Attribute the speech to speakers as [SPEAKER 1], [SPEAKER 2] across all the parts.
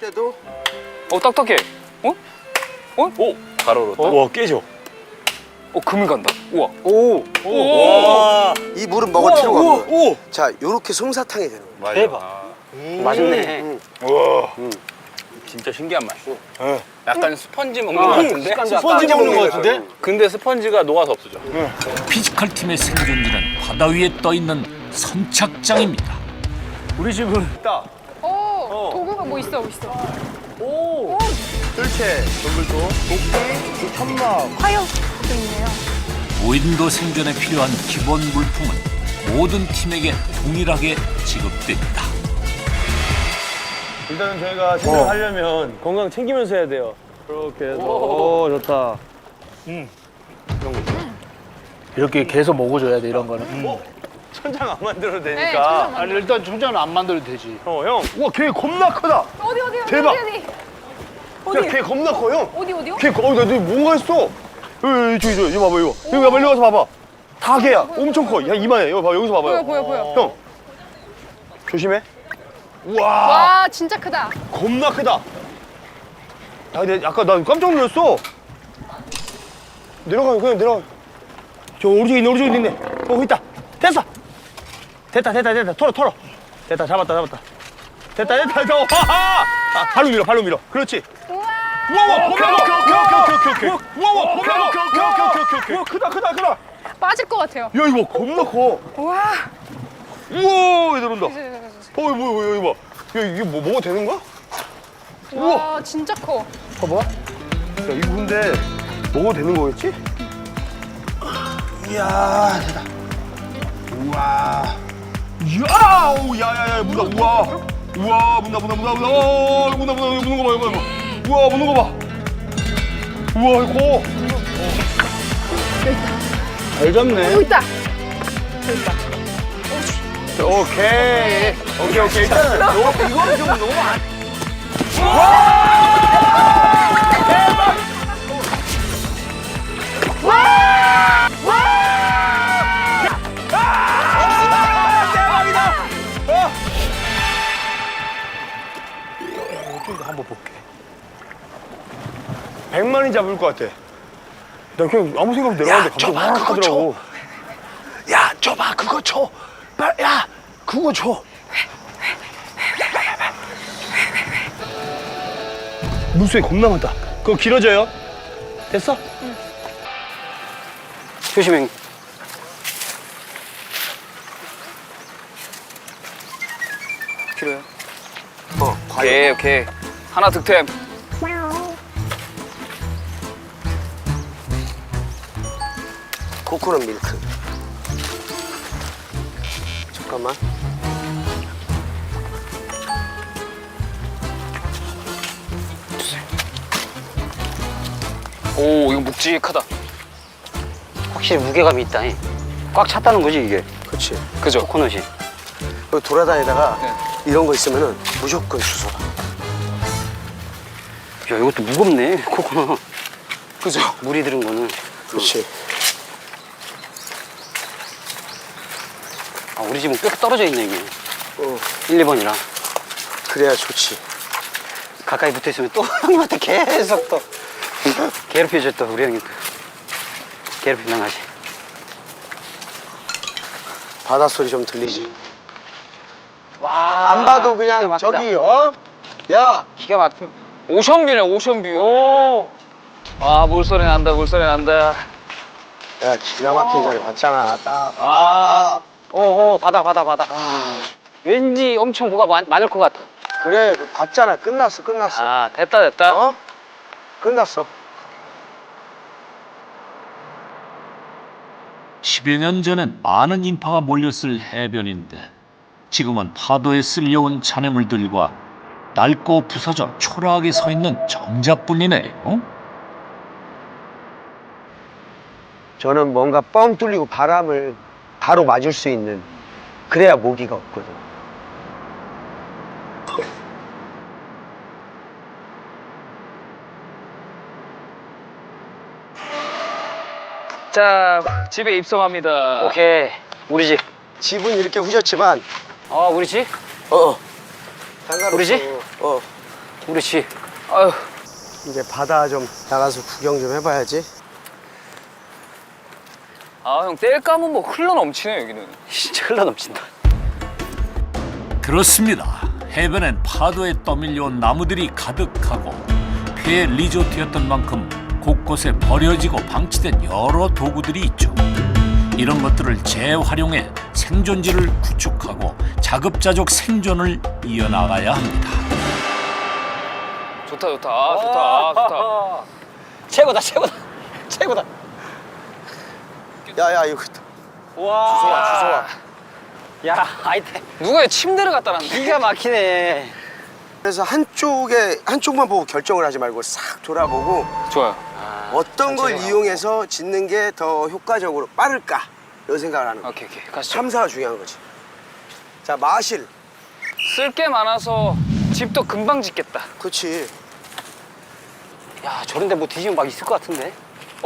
[SPEAKER 1] 때도
[SPEAKER 2] 어 딱딱해. 어? 어? 오 가로로. 어?
[SPEAKER 3] 와 깨져.
[SPEAKER 2] 어 금이 간다. 우와.
[SPEAKER 1] 오,
[SPEAKER 3] 와.
[SPEAKER 1] 이 물은 먹을 필요가
[SPEAKER 3] 우와,
[SPEAKER 1] 없는
[SPEAKER 3] 오.
[SPEAKER 1] 자, 요렇게 솜사탕이 되는 거야.
[SPEAKER 3] 대박.
[SPEAKER 4] 맛있네.
[SPEAKER 3] 와.
[SPEAKER 2] 진짜 신기한 맛이고.
[SPEAKER 3] 예.
[SPEAKER 2] 약간 스펀지 먹는 것 같은데.
[SPEAKER 3] 스펀지 먹는 거 같은데?
[SPEAKER 2] 근데 스펀지가 녹아서 없어져.
[SPEAKER 5] 피지컬 팀의 생존지는 바다 위에 떠 있는 선착장입니다.
[SPEAKER 3] 우리 집은 있다.
[SPEAKER 6] 오, 도구가 뭐 있어, 뭐 있어.
[SPEAKER 3] 오. 들채, 정글도, 도끼, 천막.
[SPEAKER 6] 화염도 있네요.
[SPEAKER 5] 무인도 생존에 필요한 기본 물품은 모든 팀에게 동일하게 지급됩니다.
[SPEAKER 3] 일단은 저희가 생존하려면 건강 챙기면서 해야 돼요. 그렇게 해서. 오, 좋다. 음.
[SPEAKER 4] 이렇게 계속 먹어줘야 돼 이런 거는.
[SPEAKER 3] 어? 천장 안 만들어도
[SPEAKER 6] 네,
[SPEAKER 3] 되니까.
[SPEAKER 6] 천장
[SPEAKER 4] 아니 일단 천장은 안 만들어도 되지.
[SPEAKER 3] 어, 형. 우와, 걔 겁나 크다.
[SPEAKER 6] 어디, 어디, 어디,
[SPEAKER 3] 대박.
[SPEAKER 6] 어디, 어디?
[SPEAKER 3] 야, 걔 겁나 커, 형.
[SPEAKER 6] 어디, 어디요?
[SPEAKER 3] 걔, 거- 어, 나 저기 뭔가 했어. 여기, 여기, 저기, 저기, 이거 봐봐, 이거. 여기 봐봐, 일로 와서 봐봐. 다 걔야. 엄청 커. 야, 이만해. 이거 봐, 여기서 봐봐요.
[SPEAKER 6] 보여, 보여, 보여.
[SPEAKER 3] 형. 조심해. 우와.
[SPEAKER 6] 와, 진짜 크다.
[SPEAKER 3] 겁나 크다. 야, 근데 아까 나 깜짝 놀랐어. 내려가, 그냥 내려가. 저 오른쪽에 있네, 오른쪽에 있네. 어, 거기 있다. 됐다, 됐다, 됐다. 털어, 털어. 됐다, 잡았다, 잡았다. 됐다, 됐다, 됐다. 와하! 아, 발로 밀어, 발로 밀어. 그렇지.
[SPEAKER 6] 우와.
[SPEAKER 3] 우와, 우와, 겁나 커. 오케이, 오케이, 오케이, 오케이. 우와, 우와, 겁나 커. 오케이, 오케이, 오케이, 오케이, 오케이. 우와, 크다, 크다, 크다. 야,
[SPEAKER 6] 빠질 것 같아요.
[SPEAKER 3] 이거 겁나 커.
[SPEAKER 6] 우와.
[SPEAKER 3] 우와, 얘 들어온다. 어, 이거 뭐야, 이거 봐. 야, 이게 뭐, 먹어도 되는 거야?
[SPEAKER 6] 와, 진짜 커.
[SPEAKER 3] 봐봐. 야, 이거 근데 먹어도 되는 거겠지? 이야, 됐다. 우와. 이야, 오, 야, 야, 야, 문다, 우와. 우와, 문다, 문다, 문다, 문다. 어, 문다, 문다, 무는 거 봐, 이거 봐. 우와, 무는 거 봐. 우와, 이거. 잘 잡네.
[SPEAKER 6] 있다.
[SPEAKER 3] 오케이. 오케이, 오케이. 일단은 너, 이거는 좀 너무 안. 좀 100만이 잡을 것 같아. 나 그냥 아무 생각 없이 내려갔는데 갑자기 확
[SPEAKER 1] 그거
[SPEAKER 3] 하더라고.
[SPEAKER 1] 야, 줘봐, 그거 줘. 빨, 야, 그거 줘.
[SPEAKER 3] 물속에 겁나 많다. 그거 길어져요. 됐어?
[SPEAKER 4] 조심해.
[SPEAKER 2] 필요해요?
[SPEAKER 1] 어,
[SPEAKER 2] 오케이 오케이. 하나 득템.
[SPEAKER 1] 코코넛 밀크. 잠깐만.
[SPEAKER 2] 오 이거 묵직하다.
[SPEAKER 4] 확실히 무게감이 있다. 잉. 꽉 찼다는 거지 이게.
[SPEAKER 1] 그렇지.
[SPEAKER 2] 그죠?
[SPEAKER 4] 코코넛이.
[SPEAKER 1] 그 돌아다니다가
[SPEAKER 2] 네.
[SPEAKER 1] 이런 거 있으면은 무조건 주워라.
[SPEAKER 4] 야 이것도 무겁네 코코넛.
[SPEAKER 2] 그죠?
[SPEAKER 4] 물이 들은 거는.
[SPEAKER 1] 그렇지.
[SPEAKER 4] 아 우리 집은 꽤 떨어져 있네 이게.
[SPEAKER 1] 어,
[SPEAKER 4] 1, 2번이라.
[SPEAKER 1] 그래야 좋지.
[SPEAKER 4] 가까이 붙어 있으면 또 형님한테 계속 또 괴롭혀줘 또 우리 형님 또. 괴롭힌다 하지.
[SPEAKER 1] 바닷소리 좀 들리지.
[SPEAKER 4] 와.
[SPEAKER 1] 안 봐도 그냥 저기, 어? 야,
[SPEAKER 4] 기가 막혀.
[SPEAKER 2] 오션뷰네 오션뷰. 오. 아 물소리 난다 물소리 난다.
[SPEAKER 1] 야, 기가 막힌 자리 봤잖아. 딱.
[SPEAKER 4] 아. 어어 바다 바다 바다. 왠지 엄청 뭐가 많, 많을 것 같아.
[SPEAKER 1] 그래, 봤잖아. 끝났어, 끝났어.
[SPEAKER 2] 아 됐다 됐다.
[SPEAKER 1] 어? 끝났어.
[SPEAKER 5] 10여 년 전엔 많은 인파가 몰렸을 해변인데 지금은 파도에 쓸려온 잔해물들과 낡고 부서져 초라하게 서 있는 정자뿐이네요.
[SPEAKER 1] 저는 뭔가 뻥 뚫리고 바람을 바로 맞을 수 있는 그래야 모기가 없거든.
[SPEAKER 2] 자 집에 입성합니다.
[SPEAKER 4] 오케이. 우리 집.
[SPEAKER 1] 집은 이렇게 후졌지만
[SPEAKER 4] 어 우리 집?
[SPEAKER 1] 어. 상관없어.
[SPEAKER 4] 우리 집?
[SPEAKER 1] 어.
[SPEAKER 4] 그렇지.
[SPEAKER 2] 아유,
[SPEAKER 1] 이제 바다 좀 나가서 구경 좀 해봐야지.
[SPEAKER 2] 아, 형, 땔감은 뭐 흘러 넘치네, 여기는.
[SPEAKER 4] 진짜 흘러 넘친다.
[SPEAKER 5] 그렇습니다. 해변엔 파도에 떠밀려온 나무들이 가득하고 폐 리조트였던 만큼 곳곳에 버려지고 방치된 여러 도구들이 있죠. 이런 것들을 재활용해 생존지를 구축하고 자급자족 생존을 이어나가야 합니다.
[SPEAKER 2] 좋다, 좋다. 아, 좋다. 아, 좋다.
[SPEAKER 4] 최고다, 최고다, 최고다.
[SPEAKER 1] 야야 이거
[SPEAKER 4] 와.
[SPEAKER 1] 주소와 주소와.
[SPEAKER 4] 야, 아이템.
[SPEAKER 2] 누가 침대를 갖다 놨네.
[SPEAKER 4] 기가 막히네.
[SPEAKER 1] 그래서 한쪽에 한쪽만 보고 결정을 하지 말고 싹 돌아보고
[SPEAKER 2] 좋아요.
[SPEAKER 1] 어떤 걸 이용해서 짓는 게 더 효과적으로 빠를까 이런 생각을 하는 거야.
[SPEAKER 2] 오케이, 오케이. 가시죠.
[SPEAKER 1] 참사가 중요한 거지. 자 마실.
[SPEAKER 2] 쓸 게 많아서 집도 금방 짓겠다.
[SPEAKER 1] 그렇지.
[SPEAKER 4] 야, 저런데 뭐 뒤지면 막 있을 것 같은데.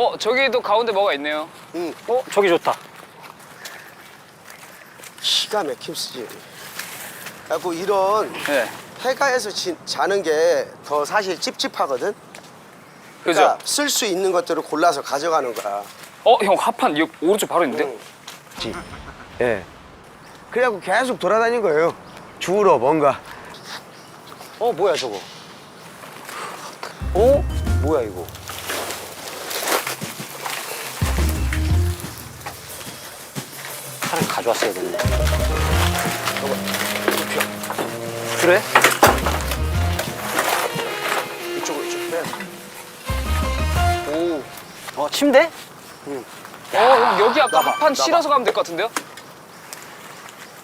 [SPEAKER 2] 어, 저기도 가운데 뭐가 있네요.
[SPEAKER 1] 응.
[SPEAKER 4] 어, 저기 좋다.
[SPEAKER 1] 기가 막힘 쓰지. 그래갖고 이런
[SPEAKER 2] 네.
[SPEAKER 1] 해가에서 지- 자는 게 더 사실 찝찝하거든.
[SPEAKER 2] 그죠?
[SPEAKER 1] 그러니까 쓸수 있는 것들을 골라서 가져가는 거야.
[SPEAKER 2] 어, 형, 합판, 이 오른쪽 바로 있는데?
[SPEAKER 1] 예. 그래갖고 계속 돌아다닌 거예요. 주우러 뭔가.
[SPEAKER 4] 어, 뭐야 저거? 어? 뭐야 이거? 가져왔어야 됐네. 그래?
[SPEAKER 1] 이쪽으로 이쪽. 네.
[SPEAKER 2] 오.
[SPEAKER 4] 어, 침대?
[SPEAKER 2] 어, 형, 여기 아까
[SPEAKER 1] 나봐, 나봐.
[SPEAKER 2] 실어서 가면 될 것 같은데요?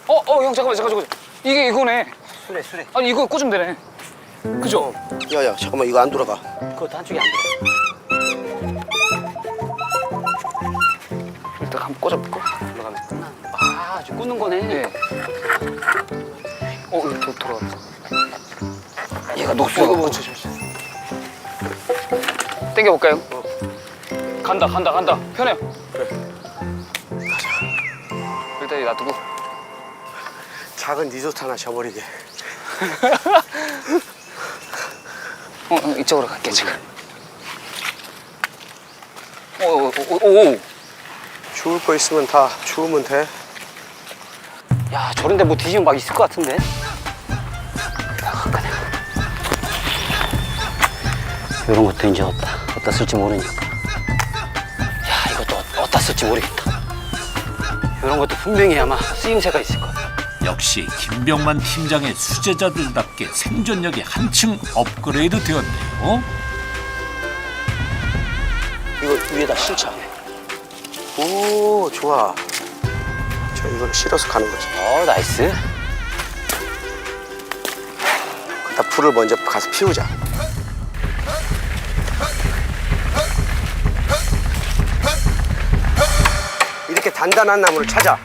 [SPEAKER 2] 어, 어, 형, 잠깐만, 잠깐만, 잠깐만. 이게 이거네.
[SPEAKER 4] 수레, 수레.
[SPEAKER 2] 아니, 이거 꽂으면 되네. 그죠?
[SPEAKER 1] 야야 잠깐만 이거 안 돌아가.
[SPEAKER 4] 그것도 한쪽이 안 돼.
[SPEAKER 2] 일단 한번 꽂아볼까?
[SPEAKER 4] 아, 지금 꽂는 거네.
[SPEAKER 2] 네. 어, 이거 도, 돌아갔어. 얘가 녹수가 어, 조심, 조심. 땡겨볼까요? 간다, 간다, 간다. 편해요. 그래. 가자. 일단 이거 놔두고.
[SPEAKER 1] 작은 리조트 하나 져버리게.
[SPEAKER 2] 어, 어, 이쪽으로 갈게, 지금. 오, 오, 오, 오, 오.
[SPEAKER 1] 주울 거 있으면 다 주우면 돼.
[SPEAKER 4] 야, 저런데 뭐 뒤지면 막 있을 것 같은데. 이런 것도 이제 어디다, 어디다 쓸지 모르니까. 야, 이것도 어- 어디다 쓸지 모르겠다. 이런 것도 분명히 아마 쓰임새가 있을 거야.
[SPEAKER 5] 역시 김병만 팀장의 수제자들답게 생존력이 한층 업그레이드 되었네요.
[SPEAKER 1] 이거 위에다 실자. 오 좋아. 자 이걸 실어서 가는 거지.
[SPEAKER 4] 어, 나이스.
[SPEAKER 1] 그다 불을 먼저 가서 피우자. 이렇게 단단한 나무를 찾아.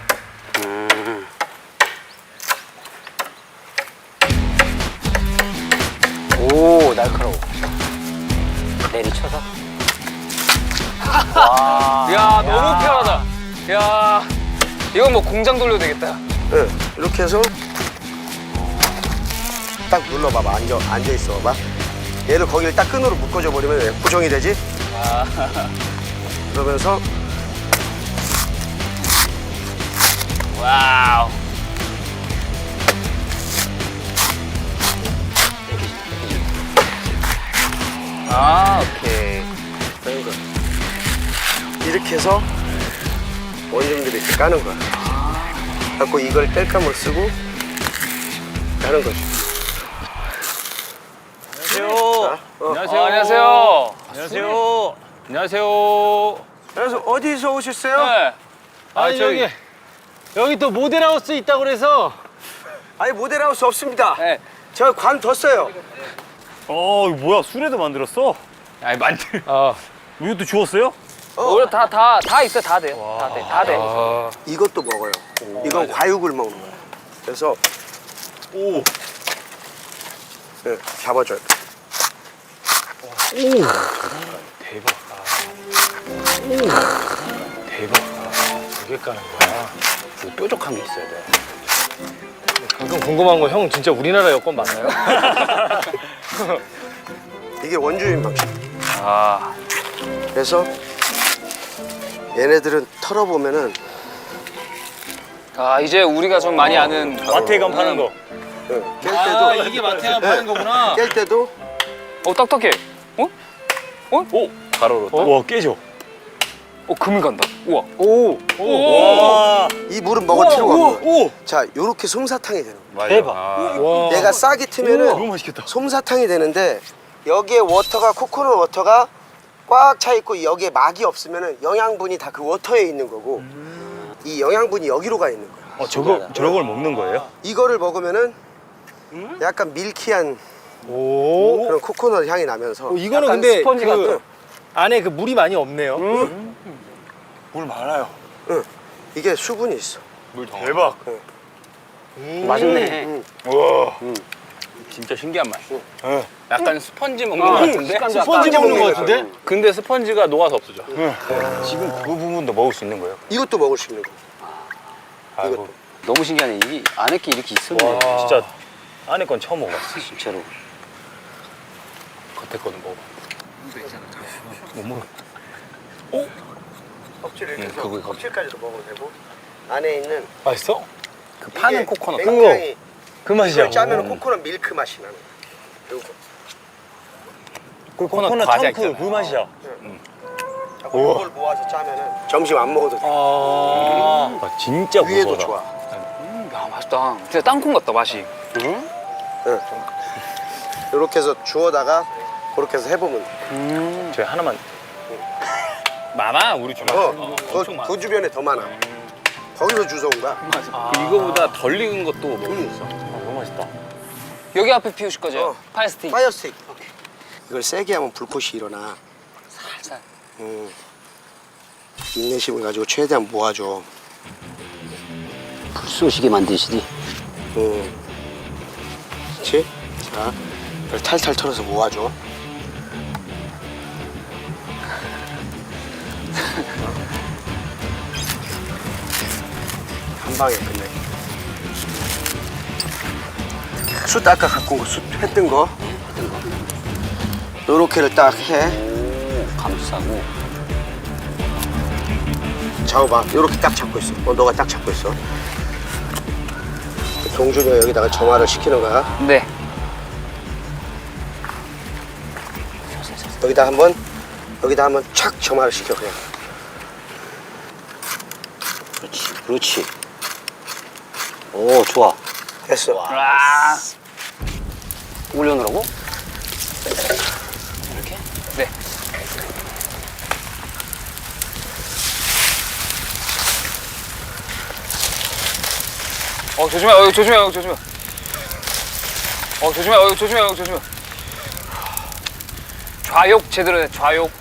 [SPEAKER 2] 이건 뭐 공장 돌려도 되겠다.
[SPEAKER 1] 응. 이렇게 해서 딱 눌러봐봐. 앉아 앉아 있어 봐. 얘를 거기를 딱 끈으로 묶어줘 버리면 왜 고정이 되지? 그러면서
[SPEAKER 2] 와우. 아, 오케이.
[SPEAKER 1] 이렇게 해서 원줌들이 이렇게 까는 거야. 갖고 이걸 뗄감을 쓰고 까는 거지.
[SPEAKER 2] 안녕하세요.
[SPEAKER 1] 어.
[SPEAKER 2] 안녕하세요. 안녕하세요. 안녕하세요. 안녕하세요.
[SPEAKER 1] 그래서 어디서 오셨어요?
[SPEAKER 2] 네.
[SPEAKER 7] 아니 여기 여기 또 모델하우스 있다고 그래서
[SPEAKER 1] 아니 모델하우스 없습니다.
[SPEAKER 2] 네.
[SPEAKER 1] 제가 관 뒀어요.
[SPEAKER 3] 어 이거 뭐야 수레도 만들었어?
[SPEAKER 2] 아니 만들.
[SPEAKER 7] 어
[SPEAKER 3] 이것도 주웠어요?
[SPEAKER 2] 오늘 다다 다 있어 다 돼. 다 돼. 다 돼.
[SPEAKER 1] 이것도 먹어요. 이건 과육을 먹는 거야. 그래서
[SPEAKER 3] 오
[SPEAKER 1] 네, 잡아줘요.
[SPEAKER 7] 이게 까는 거야
[SPEAKER 4] 뾰족한 게 있어야 돼.
[SPEAKER 7] 가끔 궁금한 거 형 진짜 우리나라 여권 맞나요?
[SPEAKER 1] 이게 원주민 방식.
[SPEAKER 2] 아,
[SPEAKER 1] 그래서 얘네들은 털어보면은
[SPEAKER 2] 아 이제 우리가 좀 많이 아는
[SPEAKER 7] 마트에 가면 파는 거.
[SPEAKER 1] 응, 깰 때도
[SPEAKER 7] 아 이게 마트에 가면 파는 거구나.
[SPEAKER 1] 깰 때도
[SPEAKER 2] 어 딱딱해. 어?
[SPEAKER 7] 오 가로로. 와 깨져.
[SPEAKER 2] 어 금이 간다. 우와.
[SPEAKER 7] 오. 와.
[SPEAKER 1] 이 물은 먹을 필요가 없는 거야.
[SPEAKER 7] 오.
[SPEAKER 1] 자, 요렇게 솜사탕이 되는 거야.
[SPEAKER 7] 대박. 와.
[SPEAKER 1] 얘가 싹이
[SPEAKER 7] 너무
[SPEAKER 1] 트면은
[SPEAKER 7] 맛있겠다.
[SPEAKER 1] 솜사탕이 되는데 여기에 워터가 코코넛 워터가 꽉 차 있고 여기에 막이 없으면은 영양분이 다 그 워터에 있는 거고 이 영양분이 여기로 가 있는 거야.
[SPEAKER 7] 어 저거 저런 걸 먹는 거예요?
[SPEAKER 1] 이거를 먹으면은 약간 밀키한
[SPEAKER 7] 오.
[SPEAKER 1] 그런 코코넛 향이 나면서
[SPEAKER 7] 어, 이거는
[SPEAKER 2] 약간
[SPEAKER 7] 근데
[SPEAKER 2] 스펀지
[SPEAKER 7] 그
[SPEAKER 2] 같은.
[SPEAKER 7] 안에 그 물이 많이 없네요. 물 많아요.
[SPEAKER 1] 응, 이게 수분이 있어.
[SPEAKER 7] 물 대박.
[SPEAKER 4] 맛있네.
[SPEAKER 1] 응.
[SPEAKER 7] 와.
[SPEAKER 8] 진짜 신기한 맛.
[SPEAKER 7] 응.
[SPEAKER 8] 약간 스펀지 먹는 것 같은데?
[SPEAKER 7] 스펀지 먹는 거 같은데?
[SPEAKER 8] 근데 스펀지가 녹아서 없어져.
[SPEAKER 7] 지금 그 부분도 먹을 수 있는 거예요?
[SPEAKER 1] 이것도 먹을 수 있는 거.
[SPEAKER 7] 아이고.
[SPEAKER 4] 너무 신기하네. 이 안에 게 이렇게 있었네.
[SPEAKER 7] 와. 진짜 안에 건 처음 먹어봤어.
[SPEAKER 4] 진짜로.
[SPEAKER 8] 겉에 거는 먹어.
[SPEAKER 1] 껍질을
[SPEAKER 8] 응,
[SPEAKER 1] 해서
[SPEAKER 8] 그거.
[SPEAKER 1] 껍질까지도 먹어도 되고 안에 있는
[SPEAKER 7] 맛있어?
[SPEAKER 8] 그 파는
[SPEAKER 1] 이게
[SPEAKER 8] 코코넛.
[SPEAKER 1] 굉장히
[SPEAKER 7] 그.
[SPEAKER 1] 이걸 짜면 코코넛 밀크 맛이 나는 거야. 요거.
[SPEAKER 7] 그
[SPEAKER 8] 코코넛
[SPEAKER 7] 코코넛
[SPEAKER 8] 과자
[SPEAKER 7] 텀프 그
[SPEAKER 8] 있잖아요.
[SPEAKER 7] 맛이야.
[SPEAKER 1] 자, 그걸 모아서 짜면은 점심 안 먹어도 돼.
[SPEAKER 7] 아, 진짜
[SPEAKER 1] 위에도
[SPEAKER 7] 고소하다.
[SPEAKER 1] 좋아.
[SPEAKER 2] 야 맛있다. 진짜 땅콩 같다 맛이.
[SPEAKER 1] 이렇게 해서 주워다가 그렇게 해서 해보면 돼.
[SPEAKER 7] 저희 하나만.
[SPEAKER 8] 많아 우리 주변.
[SPEAKER 1] 어, 그, 그 주변에 더 많아. 거기서 주워온 거야.
[SPEAKER 8] 이거보다 덜 익은 것도 먹을 수
[SPEAKER 1] 음.
[SPEAKER 8] 있어.
[SPEAKER 7] 아, 너무 맛있다.
[SPEAKER 2] 여기 앞에 피우실 거죠?
[SPEAKER 1] 어.
[SPEAKER 2] 파이스틱.
[SPEAKER 1] 파이어 스틱. 이걸 세게 하면 불꽃이 일어나.
[SPEAKER 2] 살살.
[SPEAKER 1] 음. 인내심을 가지고 최대한 모아줘.
[SPEAKER 4] 불 쏘시게 만드시니.
[SPEAKER 1] 음. 그렇지? 자, 이걸 탈탈 털어서 모아줘. 한 방에 끝내. 숯 아까 갖고 온 거, 숯 했던 거. 요렇게를 딱 해.
[SPEAKER 4] 감싸고.
[SPEAKER 1] 잡아봐. 요렇게 딱 잡고 있어. 어, 너가 딱 잡고 있어. 동준이가 여기다가 점화를 시키는 거야.
[SPEAKER 2] 네.
[SPEAKER 1] 여기다 한번 여기다 한번 착 점화를 시켜 그냥.
[SPEAKER 4] 그렇지. 그렇지. 오, 좋아.
[SPEAKER 1] 됐어.
[SPEAKER 2] 와.
[SPEAKER 4] 올려놓으라고?
[SPEAKER 2] 이렇게? 네. 어 조심해, 어 조심해, 어 조심해. 어 조심해, 어 조심해, 어 조심해. 좌욕 제대로 해, 좌욕.